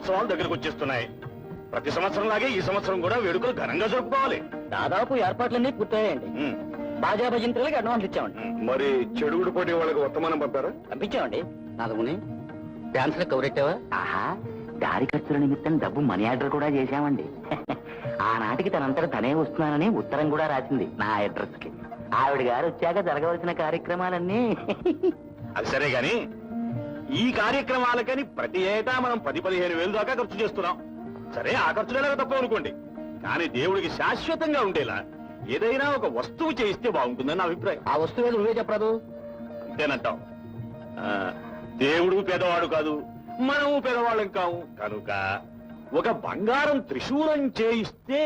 ఉత్సవాలు దగ్గరకు వచ్చేస్తున్నాయి. ప్రతి సంవత్సరం లాగే ఈ సంవత్సరం కూడా వేడుకలు ఘనంగా జరుపుకోవాలి. దాదాపు ఏర్పాట్లన్నీ పూర్తయ్యాయండి. బాజా భజంత్రులకి అడ్వాన్స్ ఇచ్చామండి. మరి చెడుగుడు పోటీ వాళ్ళకి వర్తమానం పంపారా? పంపించామండి. నాదముని డాన్స్లో కవరెట్టావా ఆహా దారి ఖర్చుల నిమిత్తం డబ్బు మనీ ఆర్డర్ కూడా చేశామండి. ఆనాటికి తనంతట తనే వస్తున్నానని ఉత్తరం కూడా రాసింది నా అడ్రస్కి ఆవిడ గారు వచ్చాక జరగవలసిన కార్యక్రమాలన్నీ. అది సరే గాని ఈ కార్యక్రమాలకని ప్రతి ఏటా మనం పది పదిహేను వేలు దాకా ఖర్చు చేస్తున్నాం. సరే ఆ ఖర్చులేలాగా తప్ప అనుకోండి. కానీ దేవుడికి శాశ్వతంగా ఉండేలా ఏదైనా ఒక వస్తువు చేయిస్తే బాగుంటుందని నా అభిప్రాయం. ఆ వస్తువు ఏదో నువ్వే చెప్పరాదు. అంతేనంటాం ఆ, దేవుడు పేదవాడు కాదు మనము పేదవాళ్ళం కావు కనుక ఒక బంగారం త్రిశూలం చేయిస్తే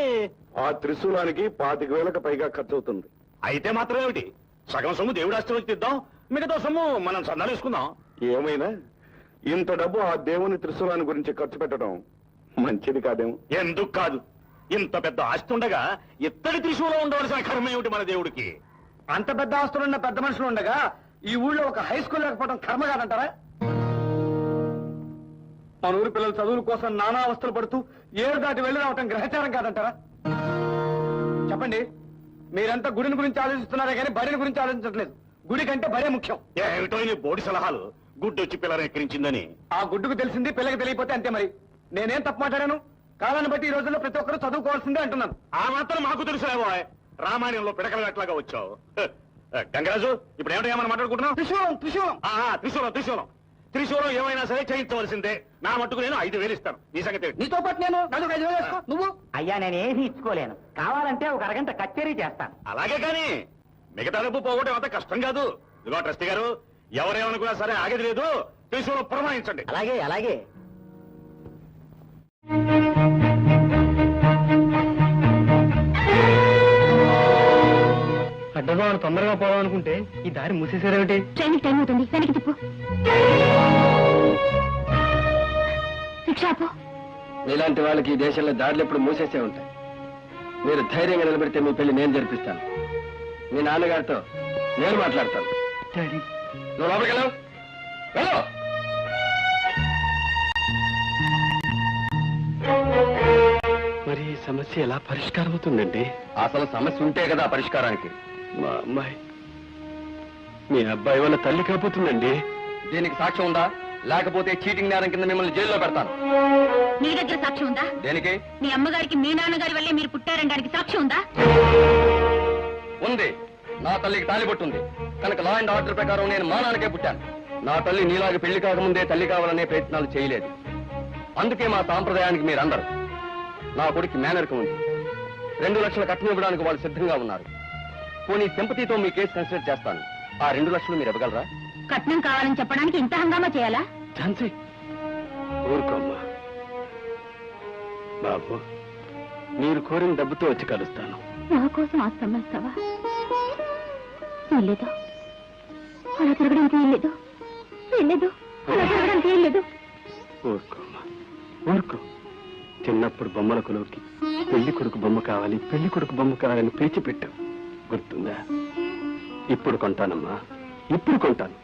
ఆ త్రిశూలానికి పాతిక వేలకు పైగా ఖర్చు అవుతుంది అయితే మాత్రం ఏమిటి? సగం సొమ్ము దేవుడు ఆస్తి తిద్దాం మిగతా సొమ్ము మనం సందాలు వేసుకుందాం. ఏమైనా? ఇంత డబ్బు ఆ దేవుని త్రిశూలాన్ని గురించి ఖర్చు పెట్టడం మంచిది కాదేమో. ఎందుకు కాదు? ఇంత పెద్ద ఆస్తి ఉండగా ఇత్తడి త్రిశూలం ఉండవలసిన కర్మ ఏమిటి మన దేవుడికి? అంత పెద్ద ఆస్తులున్న పెద్ద మనుషులు ఉండగా ఈ ఊళ్ళో ఒక హై స్కూల్ లేకపోవడం కర్మ కాదంటారా? మన ఊరి పిల్లల చదువుల కోసం నానా అవస్థలు పడుతూ ఏడు దాటి వెళ్ళి రావటం గ్రహచారం కాదంటారా? చెప్పండి మీరంతా గుడిని గురించి ఆలోచిస్తున్నారే కానీ బడిని గురించి ఆలోచించట్లేదు. గుడి కంటే బడే ముఖ్యం. ఏమిటో ఈ బోడి సలహాలు? గుడ్డు వచ్చి పిల్లలు ఎక్కిరించిందని. ఆ గుడ్డుకు తెలిసింది పిల్లకి తెలియపోతే అంతే మరి. నేనేం తప్పు మాట్లాడాను? కాలాన్ని బట్టి ఈ రోజుల్లో ప్రతి ఒక్కరూ చదువుకోవాల్సిందే అంటున్నాను. ఆ మాత్రం మాకు తెలుసులేవో రామాయణంలో పిడకలు ఎట్లాగా వచ్చావు గంగరాజు ఇప్పుడు ఏమిటో ఏమని మాట్లాడుకుంటున్నావు? త్రిశూలం త్రిశూలం. త్రిశూలం త్రిశూలం. త్రిశూలం ఏమైనా సరే చేయించవలసిందే. నా మట్టుకు నేను ఐదు వేలు ఇస్తాను. నీ సంగతి? నీతో పాటు నేను నలుగురు ఐదు వేలు వేసుకో నువ్వు? అయ్యా నేనేమి ఇచ్చుకోలేను. కావాలంటే ఒక అరగంట కచేరీ చేస్తాను. అలాగే కానీ మిగతా డబ్బు పోగొట్టడం అంత కష్టం కాదు. ఇదిగో ట్రస్టీ గారు ఎవరేమనుకున్నా సరే ఆగేది లేదు. త్రిశూలం పురమాయించండి. అలాగే అలాగే. అడ్డదామని తొందరగా పోదాం అనుకుంటే ఈ దారి మూసేసారేమిటి ట్రైన్ టైం అవుతుంది. వెనక్కి తిప్పు. రిక్షా ఆపు. మీలాంటి వాళ్ళకి ఈ దేశంలో దాడులు ఎప్పుడు మూసేసే ఉంటాయి. మీరు ధైర్యంగా నిలబెడితే మీ పెళ్ళి నేను జరిపిస్తాను. మీ నాన్నగారితో నేను మాట్లాడతాను. నువ్వు లోపలికి వెళ్ళావు వెళ్ళు. మరి ఈ సమస్య ఎలా పరిష్కారం అవుతుందండి? అసలు సమస్య ఉంటే కదా పరిష్కారానికి. మా అమ్మాయి మీ అబ్బాయి వాళ్ళ తల్లి కాబోతుందండి. దీనికి సాక్ష్యం ఉందా? లేకపోతే చీటింగ్ నేరం కింద మిమ్మల్ని జైల్లో పెడతాను. నీ దగ్గర సాక్ష్యం ఉందా? దేనికి? మీ అమ్మగారికి మీ నాన్నగారి వల్లే మీరు పుట్టారనడానికి సాక్ష్యం ఉందా? ఉంది. నా తల్లికి తాలిబొట్టుంది కనుక లా అండ్ ఆర్డర్ ప్రకారం నేను మానానికే పుట్టాను. నా తల్లి నీలాగా పెళ్ళి కాకముందే తల్లి కావాలనే ప్రయత్నాలు చేయలేదు. అందుకే మా సాంప్రదాయానికి మీరందరూ నా కొడుకు మేనర్కం ఉంది. రెండు లక్షల కట్నం ఇవ్వడానికి వాళ్ళు సిద్ధంగా ఉన్నారు. పోనీ సింపతితో మీ కేసు కన్సిడర్ చేస్తాను. ఆ రెండు లక్షలు మీరు ఇవ్వగలరా? కట్నం కావాలని చెప్పడానికి ఇంత హంగామా చేయాలా? ఝాన్సీ. ఊరుకోమ్మా. బాబు మీరు కోరిన డబ్బుతో వచ్చి కలుస్తాను. నా కోసం ఆస్తి అమ్మేస్తావా? వెళ్ళలేదు అలా తిరగడానికి వెళ్ళలేదు వెళ్ళలేదు అలా తిరగడానికి వెళ్ళలేదు ఊరుకోమ్మా ఊరుకో చిన్నప్పుడు బొమ్మల కొలువుకి పెళ్ళి కొడుకు బొమ్మ కావాలి పెళ్ళి కొడుకు బొమ్మ కావాలని పేచి పెట్టావు. గుర్తుందా? ఇప్పుడు కొంటానమ్మా. ఇప్పుడు కొంటాను.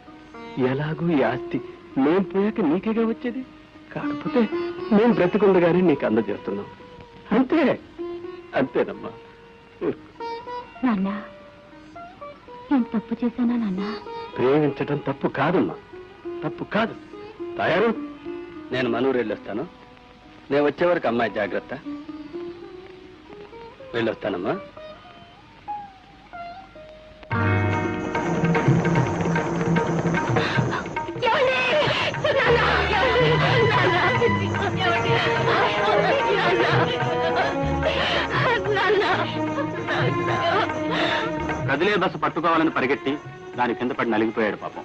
ఎలాగూ ఈ ఆస్తి మేం పోయాక నీకేగా వచ్చేది? కాకపోతే మేము బ్రతికుండగానే నీకు అందజేస్తున్నాం. అంతే. అంతేనమ్మా. నాన్న నేను తప్పు చేశానా నాన్న? ప్రేమించటం తప్పు కాదమ్మా. తప్పు కాదు. తయారు. నేను మనూరు వెళ్ళొస్తాను. నేను వచ్చే వరకు అమ్మాయి జాగ్రత్త. వెళ్ళొస్తానమ్మా. కదిలే బస్సు పట్టుకోవాలని పరిగెట్టి దాని కింద పడి నలిగిపోయాడు పాపం.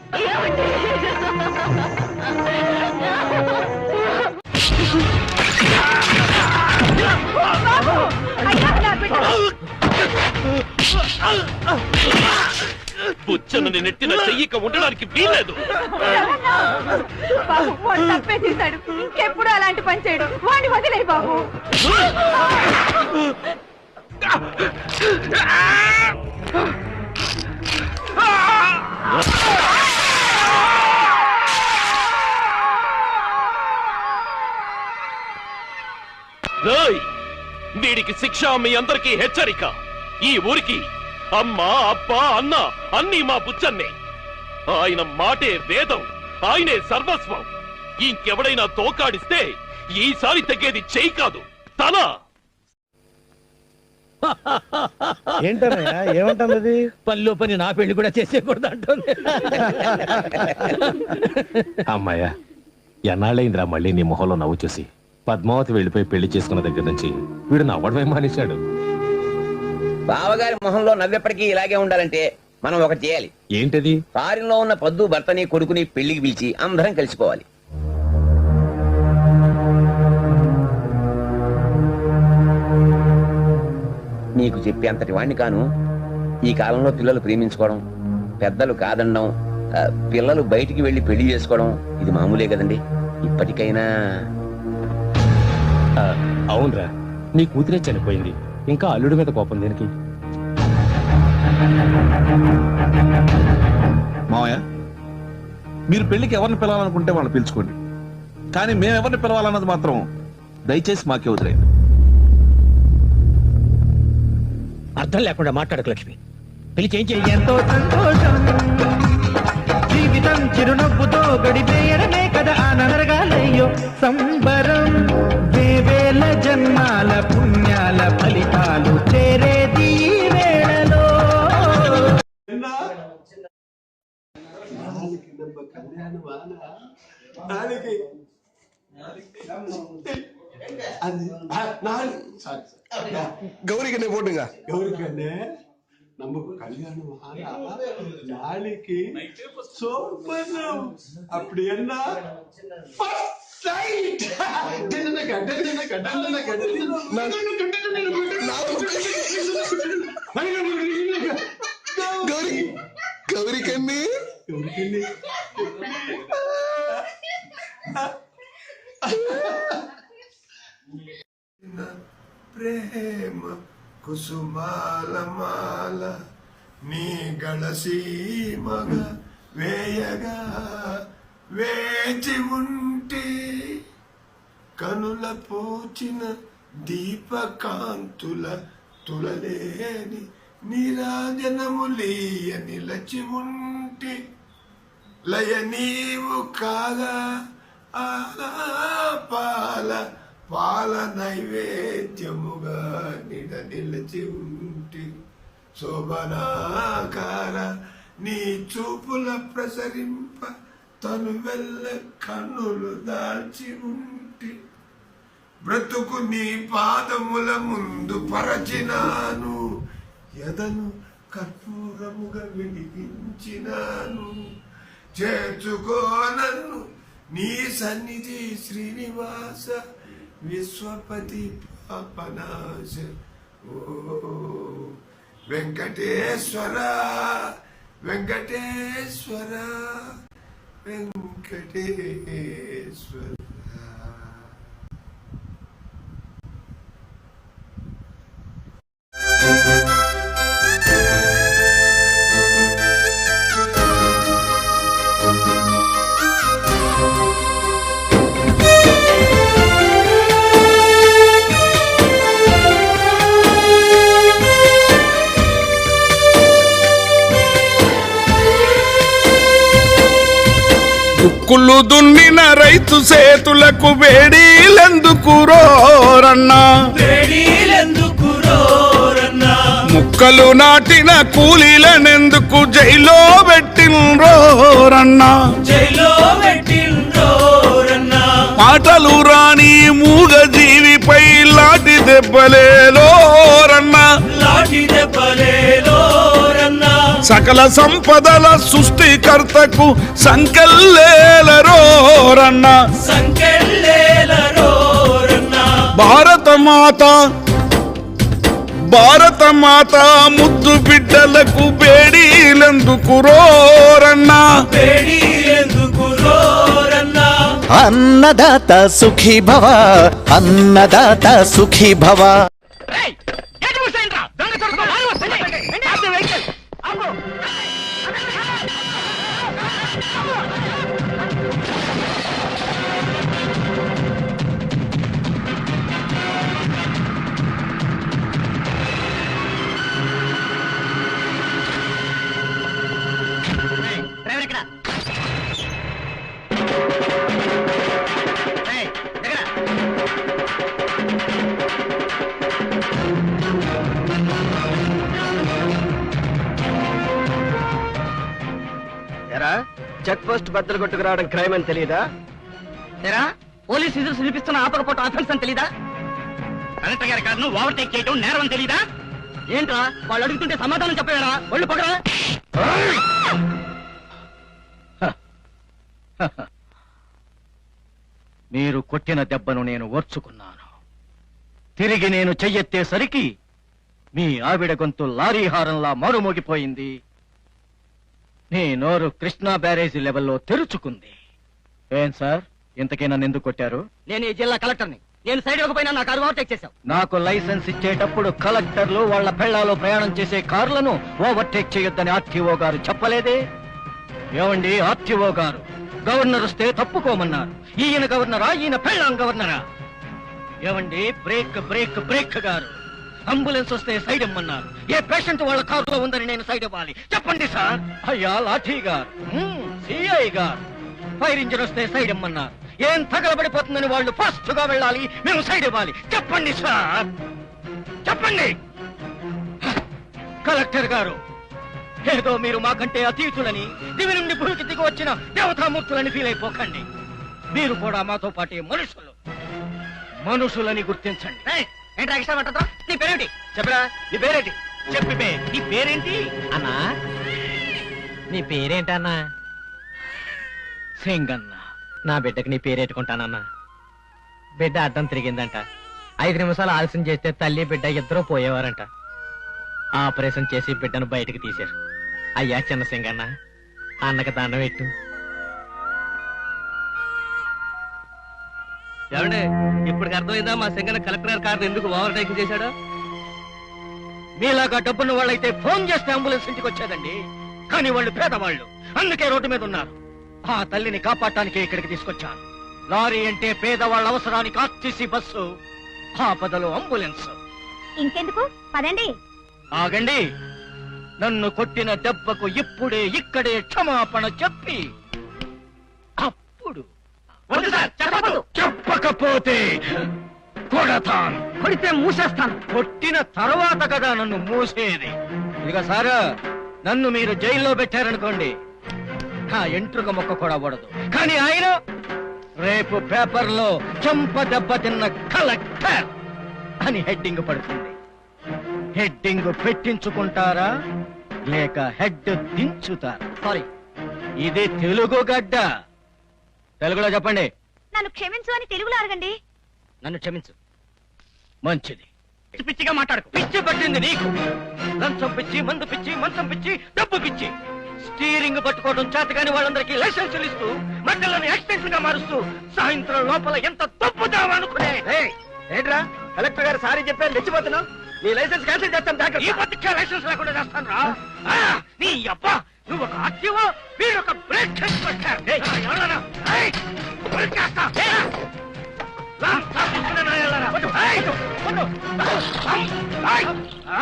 బుచ్చను నెట్టిన చెయ్యిక ఉండడానికి వీలేదు బాబు వాడు తప్పే చేశాడు. ఇంకెప్పుడు అలాంటి పని చేయడు. వాడిని వదిలే బాబు. రేయ్! వీడికి శిక్ష మీ అందరికీ హెచ్చరిక. ఈ ఊరికి అమ్మ అప్ప అన్న అన్ని మా బుచ్చన్నే ఆయన మాటే వేదం ఆయనే సర్వస్వం. ఇంకెవడైనా తోకాడిస్తే ఈసారి తగ్గేది చెయ్యి కాదు తల. ఏంటన్నయ్యా? ఏమంటుంది పనిలో పని నా పెళ్ళి కూడా చేసేకూడదు అంటుంది అమ్మాయ్యా ఎన్నాళ్ళైందిరా మళ్ళీ నీ మొహంలో నవ్వు చూసి? పద్మావతి వెళ్ళిపోయి పెళ్ళి చేసుకున్న దగ్గర నుంచి వీడు నవ్వడమే మానేశాడు. బావగారి మొహంలో నవ్వెప్పటికీ ఇలాగే ఉండాలంటే మనం ఒకటి చేయాలి. ఏంటది? ఫారిన్లో ఉన్న పద్దు భర్తని కొడుకుని పెళ్ళికి పిలిచి అందరం కలిసిపోవాలి. నీకు చెప్పే అంతటి వాణ్ణి కాను. ఈ కాలంలో పిల్లలు ప్రేమించుకోవడం పెద్దలు కాదనడం ఆ, పిల్లలు బయటికి వెళ్ళి పెళ్ళి చేసుకోవడం ఇది మామూలే కదండి. ఇప్పటికైనా. అవునరా. నీ కూతురే చనిపోయింది. ఇంకా అల్లుడి మీద కోపం దేనికి? మావయ్య మీరు పెళ్ళికి ఎవరిని పిలవాలనుకుంటే వాళ్ళని పిలుచుకోండి. కానీ మేము ఎవరిని పిలవాలన్నది మాత్రం దయచేసి మాకే వదిలేయండి. అర్థం లేకుండా మాట్లాడకు లక్ష్మి. పెళ్ళి చేంజ్ ఎంతో సంతోషం. జీవితం చిరునవ్వుతో గడిపేయడమే కదా ఆనరగాలయ్యో సంబరం. వేవేల జన్మాల పుణ్యాల ఫలితాలు చేరేది ఈ వేళలో. அது நாலு சாரி கௌரி கண்ணே போட்டுங்க. கௌரி கண்ணு நமக்கு கல்யாணம் ஆனா நாளைக்கு சோபனம் அப்படி என்ன? கௌரி கௌரி கௌரி கண்ணு ప్రేమ కుసుమాల మాల నీ గళసీమగ వేయగా వేచి ఉంటే కనుల పోచిన దీపకాంతుల తులలేని నీరాజనములీయ నిలచి ఉంటే లయ నీవు కాగా ఆలా పాల పాల నైవేద్యముగా నిడ నిలిచి ఉంటి. శోభనాకార నీ చూపుల ప్రసరింప తను వెళ్ళ కన్నులు దాల్చి ఉంటి. బ్రతుకు నీ పాదముల ముందు పరచినాను. ఎదను కర్పూరముగా వెలిగించినాను చేర్చుకో నన్ను నీ సన్నిధి శ్రీనివాస విశ్వపతి పాపనాశ. వెంకటేశ్వర వెంకటేశ్వర వెంకటేశ్వర. దుక్కులు దున్నిన రైతు సేతులకు వేడీలెందుకు రోరన్నా? ముక్కలు నాటిన కూలీలనెందుకు జైలో పెట్టినరోరన్నా పాటలు రాని మూగ జీవిపై లాటి దెబ్బలేలోరన్నా సకల సంపదల సృష్టికర్తకు సంకల్లేలరోరన్న భారత మాత భారత మాత ముద్దు బిడ్డలకు బేడీలెందుకు రోరన్నా. అన్నదాత సుఖీ భవ అన్నదాత సుఖీ భవ చెక్ పోస్ట్ బద్దలు కొట్టుకురావడం క్రైమ్ అని తెలియదా తెరా? పోలీస్ విధులు చూపిస్తున్న ఆపకపోవటం అఫెన్స్ అని తెలీదా? కలెక్టర్ గారి కారును ఓవర్టేక్ చేయడం నేరం అని తెలీదా? ఏంట్రా వాళ్ళు అడుగుతుంటే సమాధానం చెప్పారా ఒళ్ళు పగరా? మీరు కొట్టిన దెబ్బను నేను ఓర్చుకున్నాను. తిరిగి నేను చెయ్యెత్తేసరికి మీ ఆవిడ గొంతు లారీ హారంలా మారుమోగిపోయింది. నీ నోరు కృష్ణా బ్యారేజీ లెవెల్లో తెరుచుకుంది. ఏం సార్? ఇంతకీ నన్ను ఎందుకు కొట్టారు? నేను ఈ జిల్లా కలెక్టర్ని. నేను సైడ్ ఇవ్వకపోయినా నా కారు ఓవర్టేక్ చేశావు నాకు లైసెన్స్ ఇచ్చేటప్పుడు కలెక్టర్లు వాళ్ళ పెళ్ళాలో ప్రయాణం చేసే కార్లను ఓవర్టేక్ చేయొద్దని ఆర్టీఓ గారు చెప్పలేదే? ఏమండి ఆర్టీఓ గారు? గవర్నర్ వస్తే తప్పుకోమన్నారు. ఈయన గవర్నరా ఈయన పెళ్ళాం గవర్నరా? ఏమండి బ్రేక్ బ్రేక్ బ్రేక్ గారు? అంబులెన్స్ వస్తే సైడ్ ఇమ్మన్నారు. ఏ పేషెంట్ వాళ్ళ కారులో ఉందని నేను సైడ్ ఇవ్వాలి. చెప్పండి సార్. అయ్యా లాఠీ గారు. సిఐ గారు. ఫైర్ ఇంజిన్ వస్తే సైడ్ ఇమ్మన్నారు. ఏం తగలబడిపోతుందని వాళ్ళు ఫాస్ట్గా వెళ్ళాలి. మేము సైడ్ ఇవ్వాలి. చెప్పండి సార్. చెప్పండి. కలెక్టర్ గారు ఏదో మీరు మాకంటే అతీతులని దివి నుండి భూమికి దిగి వచ్చిన దేవతామూర్తులని ఫీల్ అయిపోకండి. మీరు కూడా మాతో పాటే మనుషులు. మనుషులని గుర్తించండి. ఏంట్రా ఎక్స్ట్రా పట్టదా నీ పేరేంటి చెప్పరా నీ పేరేంటి? చెప్పి నీ పేరేంటి? అన్నా. నీ పేరేంటన్నా? సింగన్న. నా బిడ్డకి నీ పేరెట్టుకుంటానన్నా బిడ్డ అడ్డం తిరిగిందంట. ఐదు నిమిషాలు ఆలస్యం చేస్తే తల్లి బిడ్డ ఇద్దరూ పోయేవారంట. ఆపరేషన్ చేసి బిడ్డను బయటకు తీశారు. అయ్యా చిన్న సింగన్న. అన్నకి దండం పెట్టు. ఏమండి ఇప్పుడు అర్థమైందా? మా సింగన కలెక్టర్ కారు ఎందుకు ఓవర్టేకింగ్ చేశాడు? మీలాగా డబ్బున్న వాళ్ళైతే ఫోన్ చేస్తే అంబులెన్స్ ఇంటికి వచ్చేదండి. కానీ వాళ్ళు పేదవాళ్ళు. అందుకే రోడ్డు మీద ఉన్నారు. ఆ తల్లిని కాపాడటానికి ఇక్కడికి తీసుకొచ్చాను. లారీ అంటే పేదవాళ్ళ అవసరానికి ఆర్టీసీ బస్సు ఆపదలో అంబులెన్స్. ఇంకెందుకు? పదండి. ఆగండి. నన్ను కొట్టిన దెబ్బకు ఇప్పుడే ఇక్కడే క్షమాపణ చెప్పి వద్దు సార్ చెప్పదు చెప్పకపోతే కొడతాను. కొడితే మూసేస్తాను. కొట్టిన తర్వాత కదా నన్ను మూసేది. ఇదిగో సారు నన్ను మీరు జైల్లో పెట్టారనుకోండి నా ఎంట్రుక మొక్క కూడా పడదు కానీ ఆయన రేపు పేపర్లో చెంప దెబ్బ తిన్న కలెక్టర్ అని హెడ్డింగ్ పడుతుంది. హెడ్డింగ్ పెట్టించుకుంటారా? లేక హెడ్ దించుతారా? సారీ ఇది తెలుగు గడ్డ. తెలుగులో చెప్పండి. నన్ను క్షమించు అని తెలుగులో అడగండి నన్ను క్షమించు. మంచిది. పిచ్చిగా మాట్లాడుకు. పిచ్చి పట్టింది నీకు. లంచం పిచ్చి మందు పిచ్చి మంచం పిచ్చి డబ్బు పిచ్చి. స్టీరింగ్ పట్టుకోవడం చేతగాని వాళ్ళందరికీ లైసెన్సులు ఇస్తూ మధ్యలోని యాక్సిడెంట్గా మారుస్తూ సాయంత్రం లోపల ఎంత తప్పుదామనుకునే ఏంట్రా? కలెక్టర్ గారు సారీ చెప్పారు రెచ్చిపోతున్నావు నీ లైసెన్స్ క్యాన్సిల్ చేస్తాను ఈ బతికే లైసెన్స్ లేకుండా చేస్తాను రా ఆ, నీ అబ్బా నువ్వు ఒక ఆర్టీఓ మీరు ఒక బ్రేక్ ఇన్స్పెక్టర్ ఎవరన్నా? ఏయ్, ఉరికేస్తా. ఏయ్, లాంఛా తీసుకునే నా ఎల్లరా. ఏయ్, వద్దు. ఏయ్, ఆ.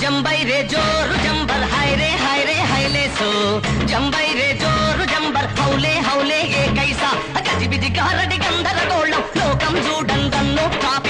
जंबई रे जोर जंबर हाय रे हाय रे हायले सो जंबई रे जोर जंबर हौले हौले ఏ కైసా గజిబిజి గారడి గందరగోళం లోకం చూడందన్ను ట్రాఫిక్ పోకడ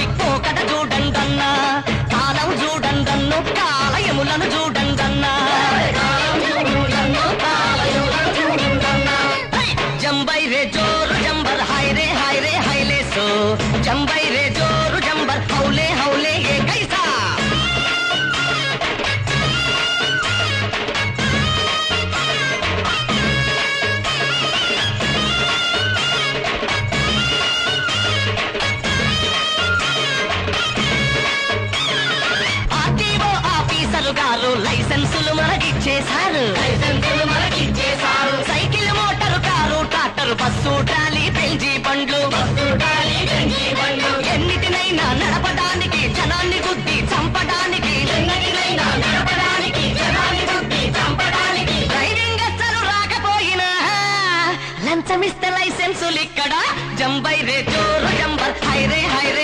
లైసెన్సులు ఇక్కడ. జంబై రే జోరు జంబర్ హైరే హైరే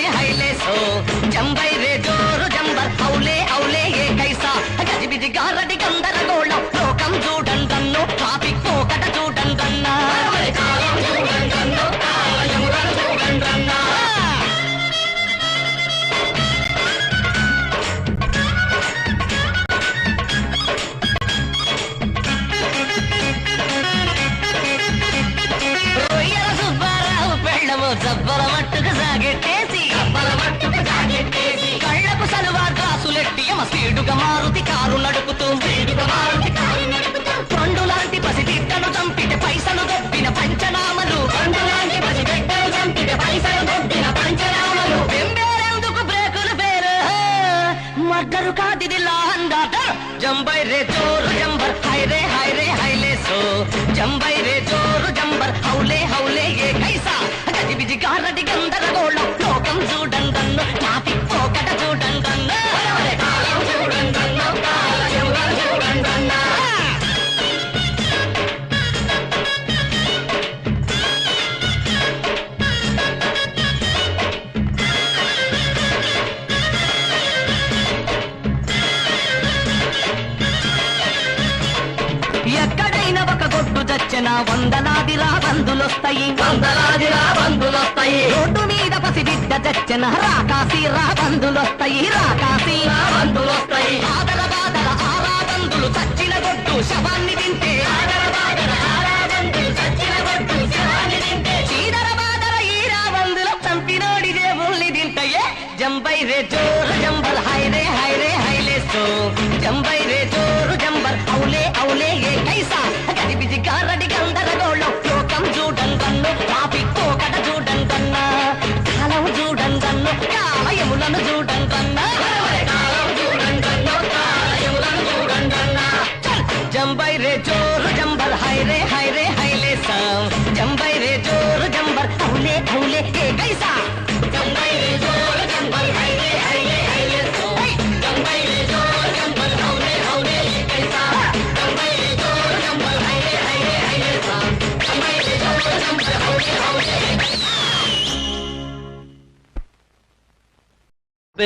చచ్చిన వందలాది రాబందులొస్తాయి వందలాది రాబందులొస్తాయి రోడ్డు మీద పసిబిడ్డ చచ్చిన రాకాసి రాబందులొస్తాయి రాకాసి. రాబందులొస్తాయి ఆదర బాదర ఆ రాబందులు చచ్చిన గొడ్డు శవాన్ని తింటే. ఆదర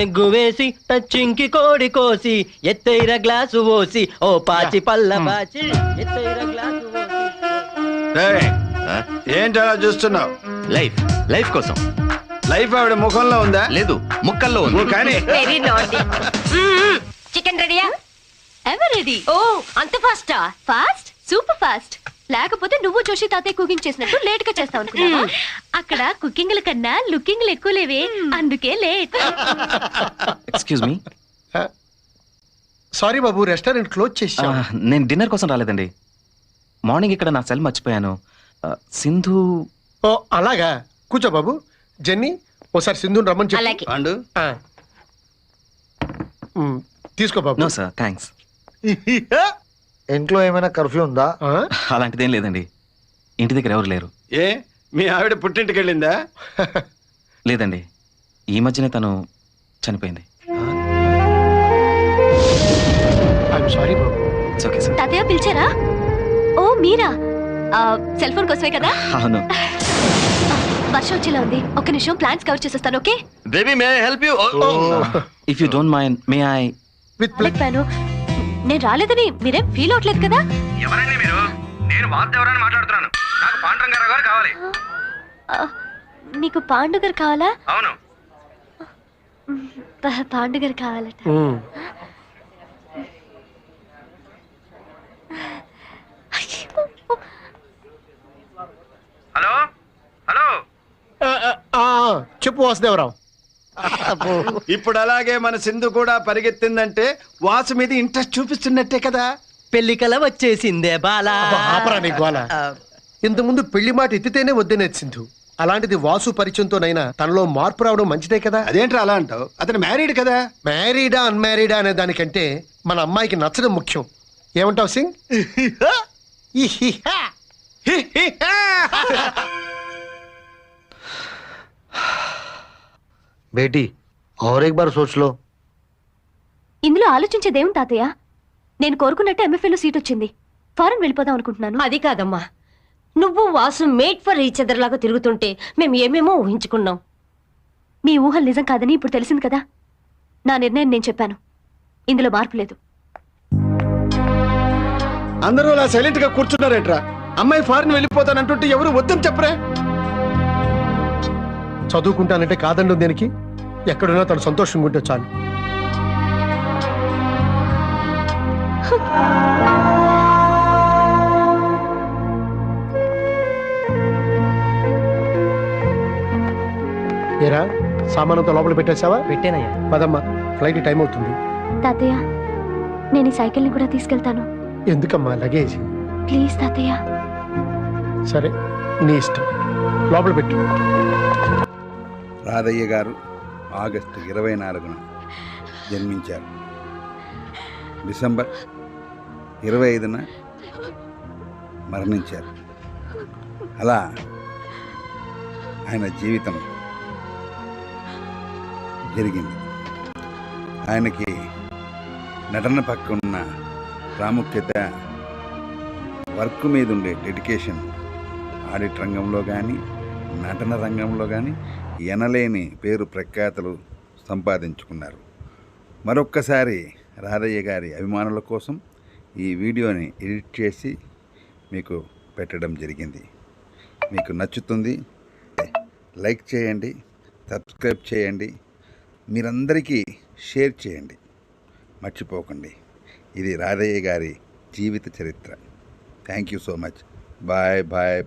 పెగ్గు వేసి టచ్చింకి కోడి కోసి ఎత్తైర గ్లాసు పోసి ఓ పాచి పల్ల పాచి ఎత్తైర గ్లాసు ఏంటి అలా చూస్తున్నావు? లైఫ్ లైఫ్ కోసం. లైఫ్ ఆవిడ ముఖంలో ఉందా? లేదు ముక్కల్లో ఉంది. కానీ వెరీ నాటి చికెన్ రెడీయా ఎవర్ రెడీ ఓ అంత ఫాస్టా ఫాస్ట్ సూపర్ ఫాస్ట్ లేకపోతే నువ్వు జోషి తాతయ్య కుకింగ్ చేసినట్టు లేట్గా చేస్తావు అనుకున్నావా? అక్కడ కుకింగ్ల కన్నా లుకింగ్లు ఎక్కువ లేవే. అందుకే లేట్ ఎక్స్క్యూజ్ మీ సారీ బాబు రెస్టారెంట్ క్లోజ్ చేసాం నేను డిన్నర్ కోసం రాలేదండి. మార్నింగ్ ఇక్కడ నా సెల్ మర్చిపోయాను. సింధు ఓ అలాగా. కూర్చో బాబు. జెన్నీ ఓసారి సింధుని రమ్మని చెప్పు. అలాగే. అండు ఆ. మ్, తీసుకో బాబు. నో సార్ థ్యాంక్స్ ఇంట్లో ఏమైనా కర్ఫ్యూ ఉందా? అలాంటిదేం లేదండి. ఇంటి దగ్గర ఎవరు లేరు. ఏ? మీ ఆవిడ పుట్టింటికి వెళ్ళిందా? లేదండి. ఈ మధ్యనే తను చనిపోయింది. సారీ బాబు ఇట్స్ ఓకే సార్ తాతయ్య పిలిచారా? ఓ మీరా? సెల్ ఫోన్ కోసమే కదా? అవును. వర్షం వచ్చేలా ఉంది. ఒక్క నిమిషం ప్లాన్స్ కవర్ చేసేస్తాను okay? Baby may help you if you don't mind may I చెప్పాను నేను రాలేదని మీరేం ఫీల్ అవట్లేదు కదా? ఎవరండి మీరు? నేను మాట్లాడుతున్నాను. నాకు పాండురంగారావు గారు కావాలి? ఆ, మీకు పాండు గారు కావాలా? అవును. ప- పాండు గారు కావాలట. హలో? హలో? చెప్పు వాసుదేవరావు. ఇప్పుడు అలాగే మన సింధు కూడా పరిగెత్తిందంటే వాసు మీద ఇంట్రెస్ట్ చూపిస్తున్నట్టే కదా. పెళ్ళి కల వచ్చేసిందే బాలా. అబ్బా, ఆపరా నీ గోల. ఇంతకుముందు పెళ్ళి మాట ఎత్తితేనే వద్దనేది సింధు. అలాంటిది వాసు పరిచయంతోనైనా తనలో మార్పు రావడం మంచిదే కదా. అదేంట్రా అలా అంటావు? అతను మ్యారీడ్ కదా. మ్యారీడా అన్మ్యారీడా అనే దానికంటే మన అమ్మాయికి నచ్చడం ముఖ్యం. ఏమంటావు సింగ్? ఇహిహా. बेटी और एक बार सोच लो ఇందులో ఆలోచించేదేం తాతయ్య నేను కోరుకున్నట్టు ఎంఎఫ్ఏలో సీట్ వచ్చింది ఫారెన్ వెళ్ళిపోదాం అనుకుంటున్నాను అది కాదమ్మా నువ్వు Vasu made for each other లాగా తిరుగుతుంటే మేము ఏమేమో ఊహించుకున్నాం మీ ఊహలు నిజం కాదని ఇప్పుడు తెలిసింది కదా నా నిర్ణయం నేను చెప్పాను ఇందులో మార్పు లేదు అందరూ అలా సైలెంట్ గా కూర్చున్నారేంట్రా అమ్మాయి ఫారిన్ వెళ్ళిపోతానంటుంటే ఎవరు వద్దని చెప్పరే చదువుకుంటానంటే కాదండు దేనికి ఎక్కడున్నా తను సంతోషంగా ఉంటే చాలు. ఏరా సామానంతో లోపల పెట్టేశావా? పెట్టానయ్యా. పదమ్మా ఫ్లైట్ టైం అవుతుంది. తాతయ్య నేను ఈ సైకిల్ని కూడా తీసుకెళ్తాను. ఎందుకమ్మా లగేజ్? ప్లీజ్ తాతయ్య. సరే నీ ఇష్టం. లోపల పెట్టు. రాధయ్య గారు ఆగస్టు ఇరవై నాలుగున జన్మించారు. డిసెంబర్ ఇరవై ఐదున మరణించారు. అలా ఆయన జీవితం జరిగింది. ఆయనకి నటన పక్కన ప్రాముఖ్యత వర్క్ మీద ఉండే డెడికేషన్ ఆడిట్ రంగంలో కానీ నటన రంగంలో కానీ ఎనలేని పేరు ప్రఖ్యాతలు సంపాదించుకున్నారు. మరొక్కసారి రాధయ్య గారి అభిమానుల కోసం ఈ వీడియోని ఎడిట్ చేసి మీకు పెట్టడం జరిగింది. మీకు నచ్చుతుంది లైక్ చేయండి సబ్స్క్రైబ్ చేయండి మీరందరికీ షేర్ చేయండి. మర్చిపోకండి. ఇది రాధయ్య గారి జీవిత చరిత్ర. Thank you so much. Bye bye.